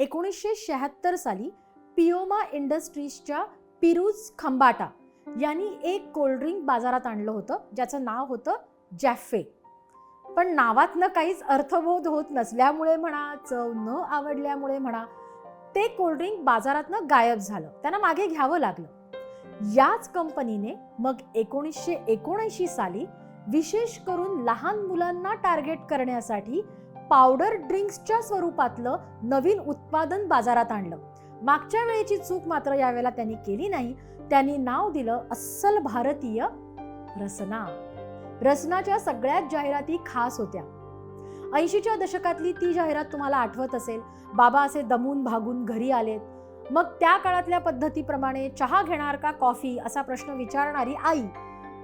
एकोणीसशे शहात्तर साली पिओमा इंडस्ट्रीजच्या पिरूज खंबाटा यांनी एक कोल्ड्रिंक बाजारात आणलं होतं ज्याचं नाव होतं जॅफे पण नावातनं काहीच अर्थबोध होत नसल्यामुळे म्हणा चव न आवडल्यामुळे म्हणा ते कोल्ड्रिंक बाजारातनं गायब झालं. त्यांना मागे घ्यावं लागलं. याच कंपनीने मग एकोणीसशे एकोणऐंशी साली विशेष करून लहान मुलांना टार्गेट करण्यासाठी पावडर ड्रिंक्सच्या स्वरूपातलं नवीन उत्पादन बाजारात आणलं. मागच्या वेळेची चूक मात्र यावेळेला त्यांनी केली नाही. त्यांनी नाव दिलं अस्सल भारतीय रसना. रसनाच्या सगळ्याच जाहिराती खास होत्या. ऐंशीच्या दशकातली ती जाहिरात तुम्हाला आठवत असेल. बाबा असे दमून भागून घरी आलेत. मग त्या काळातल्या पद्धतीप्रमाणे चहा घेणार का कॉफी असा प्रश्न विचारणारी आई.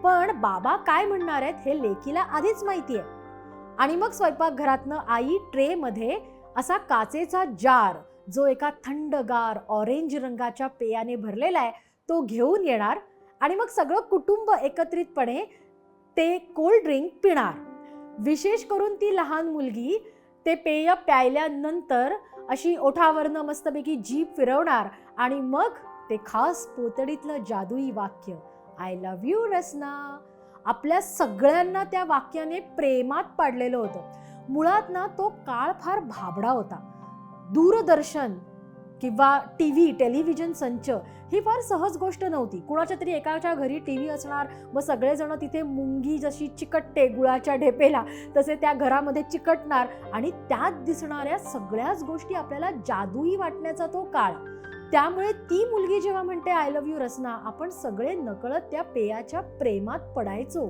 पण बाबा काय म्हणणार आहेत हे लेकीला आधीच माहिती आहे. आणि मग स्वयंपाकघरातनं आई ट्रेमध्ये असा काचेचा जार जो एका थंडगार ऑरेंज रंगाच्या पेयाने भरलेला आहे तो घेऊन येणार आणि मग सगळं कुटुंब एकत्रितपणे ते कोल्ड ड्रिंक पिणार. विशेष करून ती लहान मुलगी ते पेय प्यायल्यानंतर अशी ओठावरनं मस्तपैकी जीभ फिरवणार आणि मग ते खास पोतडीतलं जादुई वाक्य आय लव्ह यू रसना. आपल्या सगळ्यांना त्या वाक्याने प्रेमात पाडलेलं होतं. मुळात ना तो काळ फार भाबडा होता. दूरदर्शन किंवा टी व्ही टेलिव्हिजन संच ही फार सहज गोष्ट नव्हती. कुणाच्या तरी एकाच्या घरी टी व्ही असणार व सगळेजण तिथे मुंगी जशी चिकटते गुळाच्या ढेपेला तसे त्या घरामध्ये चिकटणार आणि त्यात दिसणाऱ्या सगळ्याच गोष्टी आपल्याला जादूई वाटण्याचा तो काळ. त्यामुळे ती मुलगी जेव्हा म्हणते आय लव्ह यू रसना आपण सगळे नकळत त्या पेयाच्या प्रेमात पडायचो.